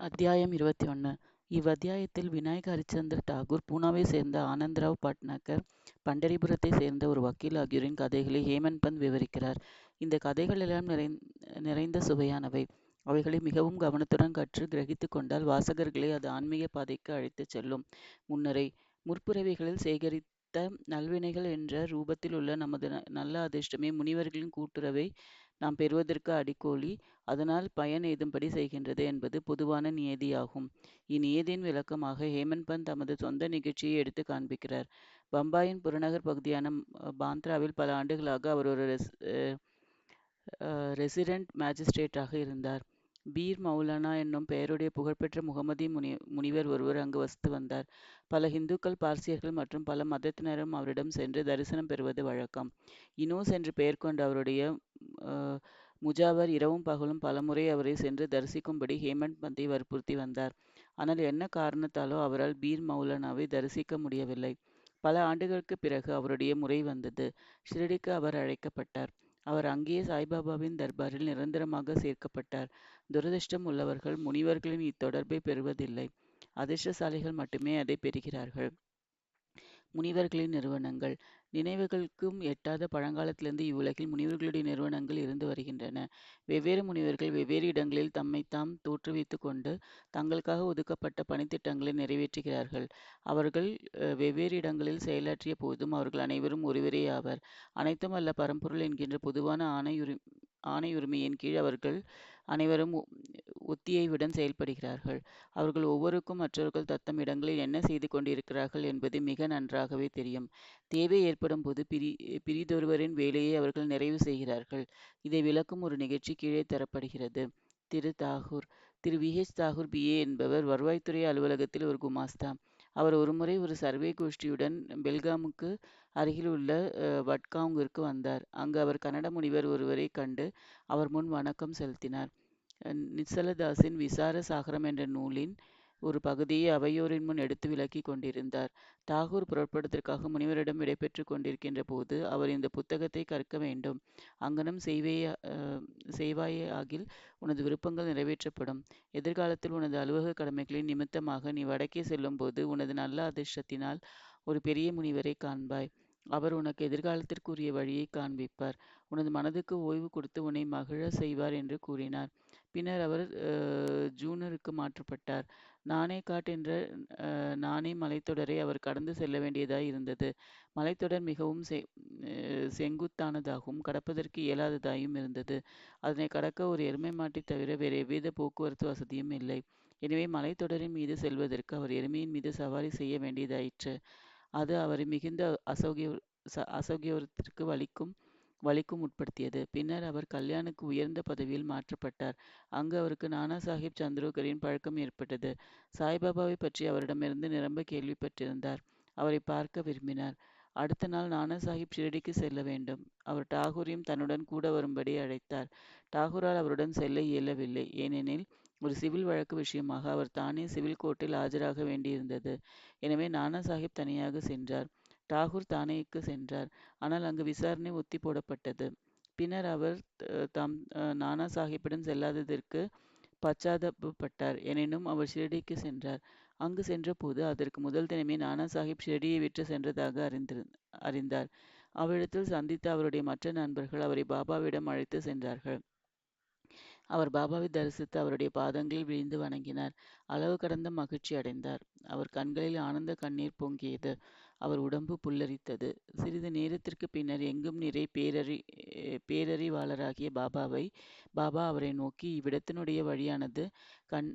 அத்தியாயம் இருபத்தி ஒன்று இவ்வத்தியாயத்தில் விநாயக ஹரிச்சந்திர தாகூர் பூனாவைச் சேர்ந்த ஆனந்தராவ் பட்னாகர் பண்டரிபுரத்தைச் சேர்ந்த ஒரு வக்கீல் ஆகியோரின் கதைகளை ஹேமந்த் பந்த் விவரிக்கிறார். இந்த கதைகள் எல்லாம் நிறை நிறைந்த சுவையானவை. அவைகளை மிகவும் கவனத்துடன் கற்று கிரகித்துக் கொண்டால் வாசகர்களை அது ஆன்மீக பாதைக்கு அழைத்துச் செல்லும். முன்னுரை முற்பிறவிகளில் சேகரித்த நல்வினைகள் என்ற ரூபத்திலுள்ள நமது நல்ல அதிர்ஷ்டமே முனிவர்களின் கூட்டுறவை நாம் பெறுவதற்கு அடிக்கோலி அதனால் பயன் ஏதும்படி செய்கின்றது என்பது பொதுவான நியதியாகும். இந்நியதியின் விளக்கமாக ஹேமந்த் பந்த் தமது சொந்த நிகழ்ச்சியை எடுத்து காண்பிக்கிறார். பம்பாயின் புறநகர் பகுதியான பாந்த்ராவில் பல ஆண்டுகளாக அவர் ஒரு ரெசிடென்ட் மேஜிஸ்ட்ரேட்டாக இருந்தார். பீர் மௌலானா என்னும் பெயருடைய புகழ்பெற்ற முகமதிய முனி முனிவர் ஒருவர் அங்கு வசித்து வந்தார். பல இந்துக்கள் பார்சியர்கள் மற்றும் பல மதத்தினரும் அவரிடம் சென்று தரிசனம் பெறுவது வழக்கம். இனூஸ் என்று பெயர் கொண்ட அவருடைய முஜாவர் இரவும் பகலும் பலமுறை அவரை சென்று தரிசிக்கும்படி ஹேமந்த் பந்தை வற்புறுத்தி வந்தார். ஆனால் என்ன காரணத்தாலோ அவரால் பீர் மௌலானாவை தரிசிக்க முடியவில்லை. பல ஆண்டுகளுக்குப் பிறகு அவருடைய முறை வந்தது. ஷிரடிக்கு அவர் அழைக்கப்பட்டார். அவர் அங்கேயே சாய்பாபாவின் தர்பாரில் நிரந்தரமாக சேர்க்கப்பட்டார். துரதிர்ஷ்டம் உள்ளவர்கள் முனிவர்களின் இத்தொடர்பை பெறுவதில்லை. அதிர்ஷ்டசாலிகள் மட்டுமே அதை பெறுகிறார்கள். முனிவர்களின் நிறுவனங்கள் நினைவுகளுக்கும் எட்டாத பழங்காலத்திலிருந்து இவ்வுலகில் முனிவர்களுடைய நிறுவனங்கள் இருந்து வருகின்றன. வெவ்வேறு முனிவர்கள் வெவ்வேறு இடங்களில் தம்மைத்தாம் தோற்றுவித்து கொண்டு தங்களுக்காக ஒதுக்கப்பட்ட பணித்திட்டங்களை நிறைவேற்றுகிறார்கள். அவர்கள் வெவ்வேறு இடங்களில் செயலாற்றிய போதும் அவர்கள் அனைவரும் ஒருவரே ஆவர் அனைத்தும் அல்ல பரம்பொருள் என்கின்ற பொதுவான ஆணையுரி ஆணையுரிமையின் கீழ் அவர்கள் அனைவரும் ஒத்தியைவுடன் செயல்படுகிறார்கள். அவர்கள் ஒவ்வொருக்கும் மற்றவர்கள் தத்தம் இடங்களில் என்ன செய்து கொண்டிருக்கிறார்கள் என்பது மிக நன்றாகவே தெரியும். தேவை ஏற்படும் போது பிரி பிறிதொருவரின் வேலையை அவர்கள் நிறைவு செய்கிறார்கள். இதை விளக்கும் ஒரு நிகழ்ச்சி கீழே தரப்படுகிறது. திரு. தாகூர் திரு. வி. ஹெச். தாகூர் பிஏ என்பவர் வருவாய்த்துறை அலுவலகத்தில் ஒரு குமாஸ்தா. அவர் ஒருமுறை ஒரு சர்வே கோஷ்டியுடன் பெல்காமுக்கு அருகிலுள்ள வட்காங்கிற்கு வந்தார். அங்கு அவர் கன்னட முனிவர் ஒருவரை கண்டு அவர் முன் வணக்கம் செலுத்தினார். நிச்சலதாசின் விசார சாகரம் என்ற நூலின் ஒரு பகுதியை அவையோரின் முன் எடுத்து விளக்கி கொண்டிருந்தார். தாகூர் புறப்படுவதற்காக முனிவரிடம் விடைபெற்று கொண்டிருக்கின்ற போது அவர் இந்த புத்தகத்தை கற்க வேண்டும். அங்ஙனம் செய்வாயேயாகில் உனது விருப்பங்கள் நிறைவேற்றப்படும். எதிர்காலத்தில் உனது அலுவலக கடமைகளின் நிமித்தமாக நீ வடக்கே செல்லும்போது உனது நல்ல அதிர்ஷ்டத்தினால் ஒரு பெரிய முனிவரை காண்பாய். அவர் உனக்கு எதிர்காலத்திற்குரிய வழியை காண்பிப்பார். உனது மனதுக்கு ஓய்வு கொடுத்து உன்னை மகிழ செய்வார் என்று கூறினார். பின்னர் அவர் ஜூனருக்கு மாற்றப்பட்டார். நானேகாட் என்ற நானே மலைத்தொடரை அவர் கடந்து செல்ல வேண்டியதாய் இருந்தது. மலைத்தொடர் மிகவும் செங்குத்தானதாகவும் கடப்பதற்கு இயலாததாயும் இருந்தது. அதனை கடக்க ஒரு எருமை மாட்டைத் தவிர வேறு எவ்வித போக்குவரத்து வசதியும் இல்லை. எனவே மலைத்தொடரின் மீது செல்வதற்கு அவர் எருமையின் மீது சவாரி செய்ய வேண்டியதாயிற்று. அது அவரை மிகுந்த அசௌகிய அசௌகியத்திற்கு வலிக்கும் வலிக்கும் உட்படுத்தியது. பின்னர் அவர் கல்யாணுக்கு உயர்ந்த பதவியில் மாற்றப்பட்டார். அங்கு அவருக்கு நானா சாஹிப் சந்திரோகரின் பழக்கம் ஏற்பட்டது. சாய்பாபாவை பற்றி அவரிடமிருந்து நிரம்ப கேள்விப்பட்டிருந்தார். அவரை பார்க்க விரும்பினார். அடுத்த நாள் நானா சாஹிப் ஷிரடிக்கு செல்ல வேண்டும். அவர் டாகூரையும் தன்னுடன் கூட வரும்படி அழைத்தார். டாகூரால் அவருடன் செல்ல இயலவில்லை. ஏனெனில் ஒரு சிவில் வழக்கு விஷயமாக அவர் தானே சிவில் கோர்ட்டில் ஆஜராக வேண்டியிருந்தது. எனவே நானா சாஹிப் தனியாக சென்றார். டாகூர் தானேக்கு சென்றார். ஆனால் அங்கு விசாரணை ஒத்தி போடப்பட்டது. பின்னர் அவர் தாம் நானா சாஹிப்பிடம் செல்லாததற்கு பச்சாதாபப்பட்டார். எனினும் அவர் ஷிரடிக்கு சென்றார். அங்கு சென்றபோது அதற்கு முதல் தினமே நானா சாஹிப் ஷிரடியை விற்று சென்றதாக அறிந்திரு அறிந்தார். அவ்விடத்தில் சந்தித்த அவருடைய மற்ற நண்பர்கள் அவரை பாபாவிடம் அழைத்து சென்றார்கள். அவர் பாபாவை தரிசித்து அவருடைய பாதங்களில் விழுந்து வணங்கினார். அளவு கடந்த மகிழ்ச்சி அடைந்தார். அவர் கண்களில் ஆனந்த கண்ணீர் பொங்கியது. அவர் உடம்பு புல்லரித்தது. சிறிது நேரத்திற்கு பின்னர் எங்கும் நிறை பேரறி பேரறிவாளராகிய பாபாவை பாபா அவரை நோக்கி இவ்விடத்தினுடைய வழியானது கண்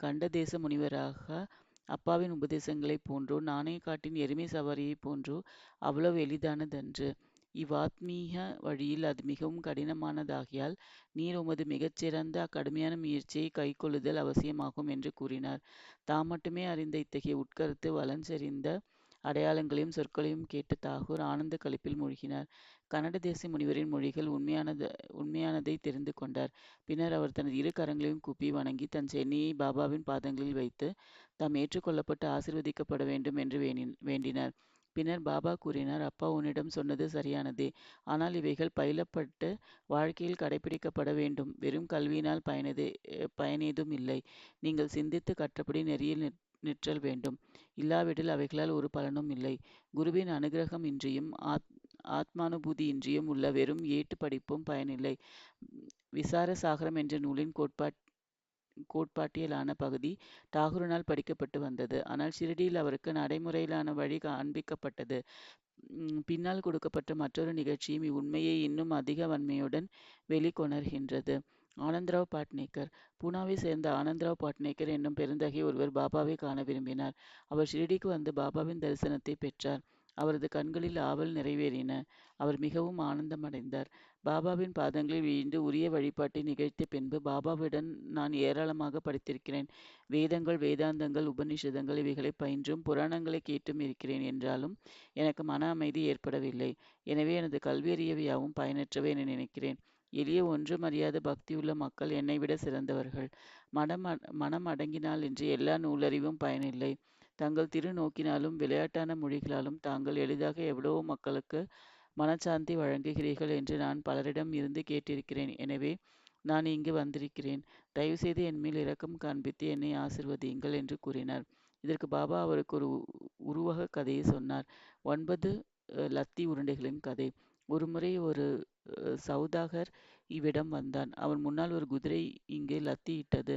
கண்டதேச முனிவராக அப்பாவின் உபதேசங்களைப் போன்றோ நானேகாட்டின் எருமை சவாரியைப் போன்றோ அவ்வளவு எளிதானதன்று. இவ்வாத்மீக வழியில் அது மிகவும் கடினமானதாகியால் நீர் உமது மிகச்சிறந்த அக்கடுமையான முயற்சியை கைக்கொள்ளுதல் அவசியமாகும் என்று கூறினார். தாம் மட்டுமே அறிந்த இத்தகைய உட்கருத்து வளஞ்செறிந்த அடையாளங்களையும் சொற்களையும் கேட்டு தாகூர் ஆனந்த களிப்பில் மூழ்கினார். கன்னட தேச முனிவரின் மொழிகள் உண்மையானது உண்மையானதை தெரிந்து கொண்டார். பின்னர் அவர் தனது இரு கரங்களையும் கூப்பி வணங்கி தன் சென்னியை பாபாவின் பாதங்களில் வைத்து தாம் ஏற்றுக்கொள்ளப்பட்டு ஆசிர்வதிக்கப்பட வேண்டும் என்று வேண்டினார். பின்னர் பாபா கூறினார் அப்பா உன்னிடம் சொன்னது சரியானதே ஆனால் இவைகள் பயிலப்பட்டு வாழ்க்கையில் கடைபிடிக்கப்பட வேண்டும் வெறும் கல்வியினால் பயனதே பயனேதும் இல்லை நீங்கள் சிந்தித்து கற்றபடி நெறியில் நிற்றல் வேண்டும். இல்லாவிடில் அவைகளால் ஒரு பலனும் இல்லை. குருவின் அனுகிரகம் இன்றியும் ஆத் ஆத்மானுபூதி இன்றியும் உள்ள வெறும் ஏட்டு படிப்பும் பயனில்லை. விசார சாகரம் என்ற நூலின் கோட்பாட் கோட்பாட்டியலான பகுதி டாகூரினால் படிக்கப்பட்டு வந்தது. ஆனால் ஷிரடியில் அவருக்கு நடைமுறையிலான வழி காண்பிக்கப்பட்டது. பின்னால் கொடுக்கப்பட்ட மற்றொரு நிகழ்ச்சியும் இவ்வுண்மையை இன்னும் அதிக வன்மையுடன் வெளிக்கொணர்கின்றது. ஆனந்தராவ் பாட்னேக்கர் பூனாவை சேர்ந்த ஆனந்தராவ் பாட்னேக்கர் என்னும் பெருந்தகை ஒருவர் பாபாவை காண விரும்பினார். அவர் ஷிரடிக்கு வந்து பாபாவின் தரிசனத்தை பெற்றார். அவரது கண்களில் ஆவல் நிறைவேறின. அவர் மிகவும் ஆனந்தமடைந்தார். பாபாவின் பாதங்களில் வீழ்ந்து உரிய வழிபாட்டை நிகழ்த்திய பின்பு பாபாவிடம் நான் ஏராளமாக படித்திருக்கிறேன். வேதங்கள் வேதாந்தங்கள் உபனிஷதங்கள் இவைகளை பயின்றும் புராணங்களை கேட்டும் இருக்கிறேன் என்றாலும் எனக்கு மன அமைதி ஏற்படவில்லை. எனவே எனது கல்வியறியவையாவும் பயனற்றவை என நினைக்கிறேன். எளிய ஒன்றும் அறியாத பக்தியுள்ள மக்கள் என்னை விட சிறந்தவர்கள். மனம் மனம் அடங்கினால் என்று எல்லா நூலறிவும் பயனில்லை. தங்கள் திரு நோக்கினாலும் விளையாட்டான மொழிகளாலும் தாங்கள் எளிதாக எவ்வளவோ மக்களுக்கு மனச்சாந்தி வழங்குகிறீர்கள் என்று நான் பலரிடம் இருந்து கேட்டிருக்கிறேன். எனவே நான் இங்கு வந்திருக்கிறேன். தயவுசெய்து என் மேல் இரக்கம் காண்பித்து என்னை ஆசிர்வதியுங்கள் என்று கூறினார். இதற்கு பாபா அவருக்கு ஒரு உருவக கதையை சொன்னார். ஒன்பது லத்தி உருண்டைகளின் கதை. ஒருமுறை ஒரு சௌதாகர் இவ்விடம் வந்தான். அவன் முன்னால் ஒரு குதிரை இங்கு லத்தியிட்டது.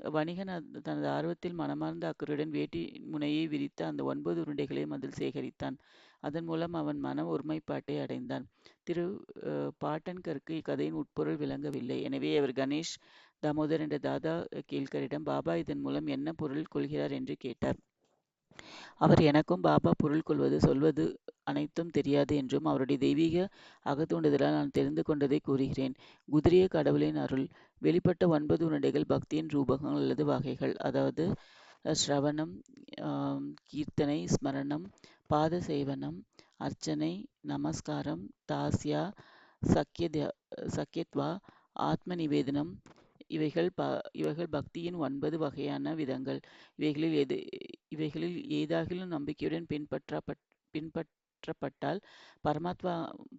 வணிகன் தனது ஆர்வத்தில் மனமார்ந்த அக்கறையுடன் வேட்டி முனையை விரித்து அந்த ஒன்பது உருண்டைகளையும் அதில் சேகரித்தான். அதன் மூலம் அவன் மன ஒருமைப்பாட்டை அடைந்தான். திரு பாட்டன்கருக்கு இக்கதையின் உட்பொருள் விளங்கவில்லை. எனவே அவர் கணேஷ் தாமோதர் என்ற தாதா கேல்கரிடம் பாபா இதன் மூலம் என்ன பொருள் கொள்கிறார்? என்று கேட்டார். அவர் எனக்கும் பாபா பொருள் கொள்வது சொல்வது அனைத்தும் தெரியாது என்றும் அவருடைய தெய்வீக அகத்தூண்டுதலால் நான் தெரிந்து கொண்டதை கூறுகிறேன். குதிரைய கடவுளின் அருள். வெளிப்பட்ட ஒன்பது உருண்டைகள் பக்தியின் ரூபகங்கள் அல்லது வகைகள். அதாவது ஸ்ரவணம் கீர்த்தனை ஸ்மரணம் பாத சேவனம் அர்ச்சனை நமஸ்காரம் தாஸ்யா சக்கிய சக்கியத்வா ஆத்ம நிவேதனம் இவைகள் ப இவைகள் பக்தியின் ஒன்பது வகையான விதங்கள். இவைகளில் எது இவைகளில் ஏதாகிலும் நம்பிக்கையுடன் பின்பற்றப்பட் பின்பற்றப்பட்டால் பரமாத்மா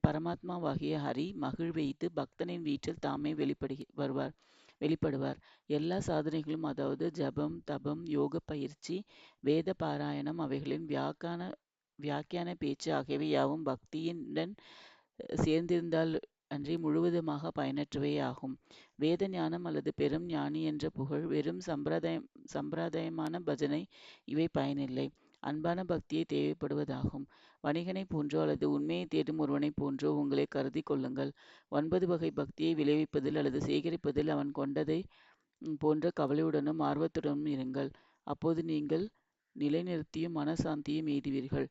பரமாத்மாவாகிய ஹரி மகிழ்வெய்து பக்தனின் வீட்டில் தாமே வெளிப்படு வருவார் வெளிப்படுவார். எல்லா சாதனைகளும் அதாவது ஜபம் தபம் யோக பயிற்சி வேத பாராயணம் அவைகளின் வியாக்கான வியாக்கியான பேச்சு ஆகியவை யாவும் பக்தியுடன் சேர்ந்திருந்தால் அன்றி முழுவதுமாக பயனற்றவை ஆகும் வேத ஞானம் அல்லது பெரும் ஞானி என்ற புகழ் வெறும் சம்பிரதாயம் சம்பிரதாயமான பஜனை இவை பயனில்லை. அன்பான பக்தியை தேவைப்படுவதாகும். வணிகனை போன்றோ அல்லது உண்மையை தேடும் ஒருவனை போன்றோ உங்களை கருதி கொள்ளுங்கள். ஒன்பது வகை பக்தியை விளைவிப்பதில் அல்லது சேகரிப்பதில் அவன் கொண்டதை போன்ற கவலையுடனும் ஆர்வத்துடனும் இருங்கள். அப்போது நீங்கள் நிலைநிறுத்தியும் மனசாந்தியும் எய்துவீர்கள்.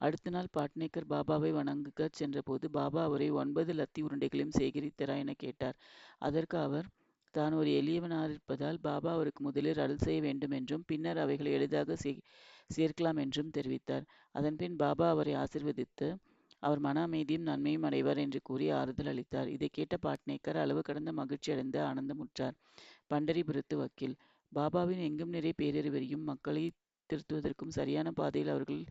அடுத்த நாள் பாட்னேக்கர் பாபாவை வணங்குக சென்றபோது பாபா அவரை ஒன்பது லத்தி உருண்டைகளையும் சேகரித்தரா என கேட்டார். அதற்கு அவர் தான் ஒரு எளியவனாயிருப்பதால் பாபா அவருக்கு முதலில் அருள் செய்ய வேண்டும் என்றும் பின்னர் அவைகளை எளிதாக சே சேர்க்கலாம் என்றும் தெரிவித்தார். அதன்பின் பாபா அவரை ஆசிர்வதித்து அவர் மன அமைதியும் நன்மையும் அடைவார் என்று கூறி ஆறுதல் அளித்தார். இதை கேட்ட பாட்னேக்கர் அளவு கடந்த மகிழ்ச்சி அடைந்து ஆனந்தமுற்றார் பண்டரிபுரத்து வக்கீல் பாபாவின் எங்கும் நிறை பேரறிவரையும் மக்களை திருத்துவதற்கும் சரியான பாதையில் அவர்கள்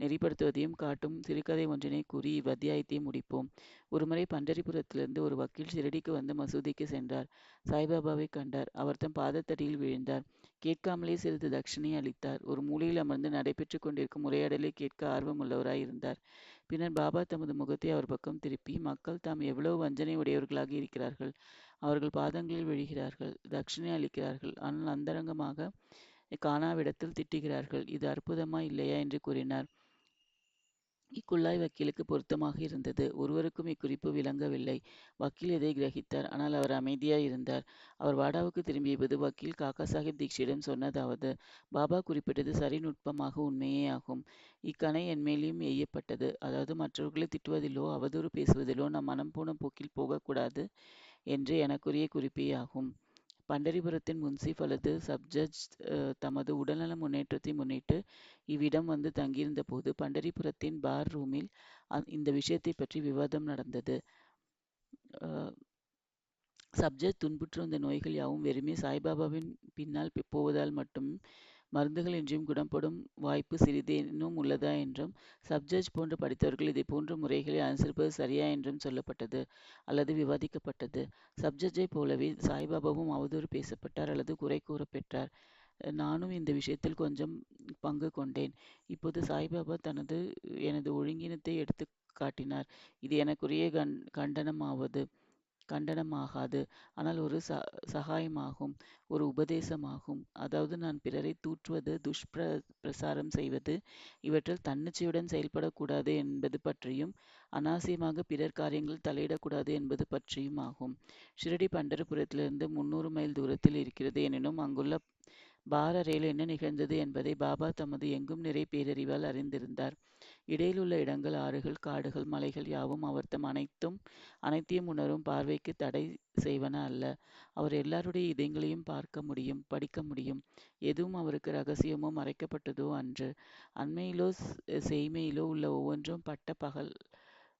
நெறிப்படுத்துவதையும் காட்டும் சிறுகதை ஒன்றினை கூறி இவ்வத்தியாயத்தை முடிப்போம். ஒருமுறை பண்டரிபுரத்திலிருந்து ஒரு வக்கீல் ஷிரடிக்கு வந்து மசூதிக்கு சென்றார். சாய்பாபாவை கண்டார். அவர் தம் பாதத்தடியில் விழுந்தார். கேட்காமலே சிறிது தட்சிணை அளித்தார். ஒரு மூலையில் அமர்ந்து நடைபெற்று கொண்டிருக்கும் உரையாடலை கேட்க ஆர்வமுள்ளவராய் இருந்தார். பின்னர் பாபா தமது முகத்தை அவர் பக்கம் திருப்பி மக்கள் தாம் எவ்வளவு வஞ்சனை உடையவர்களாக இருக்கிறார்கள். அவர்கள் பாதங்களில் விழுகிறார்கள். தட்சிணை அளிக்கிறார்கள். ஆனால் அந்தரங்கமாக காணாவிடத்தில் திட்டுகிறார்கள். இது அற்புதமா இல்லையா? என்று கூறினார். இக்குழாய் வக்கீலுக்கு பொருத்தமாக இருந்தது. ஒருவருக்கும் இக்குறிப்பு விளங்கவில்லை. வக்கீல் இதை கிரகித்தார்? ஆனால் அவர் அமைதியாய் இருந்தார். அவர் வாடாவுக்கு திரும்பியபோது வக்கீல் காக்கா சாஹிப் தீக்ஷியிடம் சொன்னதாவது பாபா குறிப்பிட்டது சரி நுட்பமாக உண்மையே ஆகும். இக்கணை என் மேலேயும் எய்யப்பட்டது. அதாவது மற்றவர்களை திட்டுவதிலோ அவதூறு பேசுவதிலோ நம் மனம் போன போக்கில் போகக்கூடாது என்று எனக்குரிய குறிப்பே ஆகும். பண்டரிபுரத்தின் முன்சீப் அல்லது சப்ஜட்ஜ் தமது உடல்நல முன்னேற்றத்தை முன்னிட்டு இவ்விடம் வந்து தங்கியிருந்த போது பண்டரிபுரத்தின் பார் ரூமில் இந்த விஷயத்தை பற்றி விவாதம் நடந்தது. சப்ஜட் துன்புற்று வந்த நோய்கள் யாவும் வெறுமே சாய்பாபாவின் பின்னால் போவதால் மட்டும் மருந்துகள் இன்றியும் குணப்படும் வாய்ப்பு சிறிதேனும் உள்ளதா என்றும் சப்ஜட்ஜ் போன்று படித்தவர்கள் இதை போன்ற முறைகளை அனுசரிப்பது சரியா என்றும் சொல்லப்பட்டது அல்லது விவாதிக்கப்பட்டது. சப்ஜட்ஜை போலவே சாய்பாபாவும் அவதூறு பேசப்பட்டார் அல்லது குறை கூறப்பெற்றார் நானும் இந்த விஷயத்தில் கொஞ்சம் பங்கு கொண்டேன். இப்போது சாய்பாபா தனது எனது ஒழுங்கினத்தை எடுத்து காட்டினார். இது எனக்குரிய கண் கண்டனமாவது. கண்டனமாகாது. ஆனால் ஒரு ச சகாயமாகும் ஒரு உபதேசமாகும். அதாவது நான் பிறரை தூற்றுவது துஷ்பிர பிரசாரம் செய்வது இவற்றில் தன்னிச்சையுடன் செயல்படக்கூடாது என்பது பற்றியும் அனாவசியமாக பிறர் காரியங்களில் தலையிடக்கூடாது என்பது பற்றியும் ஆகும். ஷிரடி பண்டரபுரத்திலிருந்து முன்னூறு மைல் தூரத்தில் இருக்கிறது. எனினும் அங்குள்ள பார ரயில் என்ன நிகழ்ந்தது என்பதை பாபா தமது எங்கும் நிறை பேரறிவால் அறிந்திருந்தார். இடையில் உள்ள இடங்கள் ஆறுகள் காடுகள் மலைகள் யாவும் அவர் தம் அனைத்தும் அனைத்தையும் உணரும் பார்வைக்கு தடை செய்வன அல்ல. அவர் எல்லாருடைய இதயங்களையும் பார்க்க முடியும் படிக்க முடியும். எதுவும் அவருக்கு ரகசியமோ மறைக்கப்பட்டதோ அன்று. அண்மையிலோ செய்மையிலோ உள்ள ஒவ்வொன்றும் பட்ட பகல்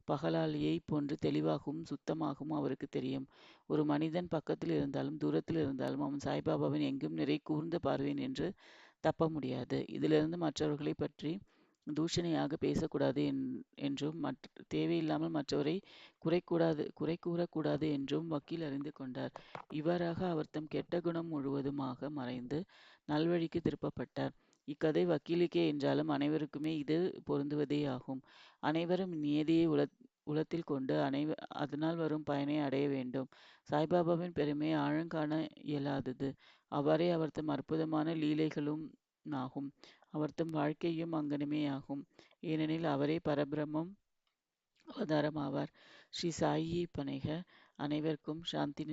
பகலாளியை போன்று தெளிவாகவும் சுத்தமாகவும் அவருக்கு தெரியும். ஒரு மனிதன் பக்கத்தில் இருந்தாலும் தூரத்தில் இருந்தாலும் அவன் சாய்பாபாவின் எங்கும் நிறை கூர்ந்த பார்வையின் என்று தப்ப முடியாது. இதிலிருந்து மற்றவர்களை பற்றி தூஷணையாக பேசக்கூடாது என்றும் மற்ற தேவையில்லாமல் மற்றவரை குறைக்கூடாது குறை கூறக்கூடாது என்றும் வக்கீல் அறிந்து கொண்டார். இவ்வாறாக அவர் தம் கெட்ட குணம் முழுவதுமாக மறைந்து நல்வழிக்கு திருப்பப்பட்டார். இக்கதை வக்கீலுக்கே என்றாலும் அனைவருக்குமே இது பொருந்துவதே ஆகும். அனைவரும் நியதியை உல உலத்தில் கொண்டு அனை அதனால் வரும் பயனை அடைய வேண்டும். சாய்பாபாவின் பெருமை ஆழங்காண இயலாதது. அவ்வாறே அவர் தம் அற்புதமான லீலைகளும் ஆகும். அவர்தம் வாழ்க்கையும் அங்கனமே ஆகும் ஏனெனில் அவரே பரபிரமம் அவதாரம் ஆவார் ஸ்ரீ சாயி பனைக அனைவருக்கும் சாந்தி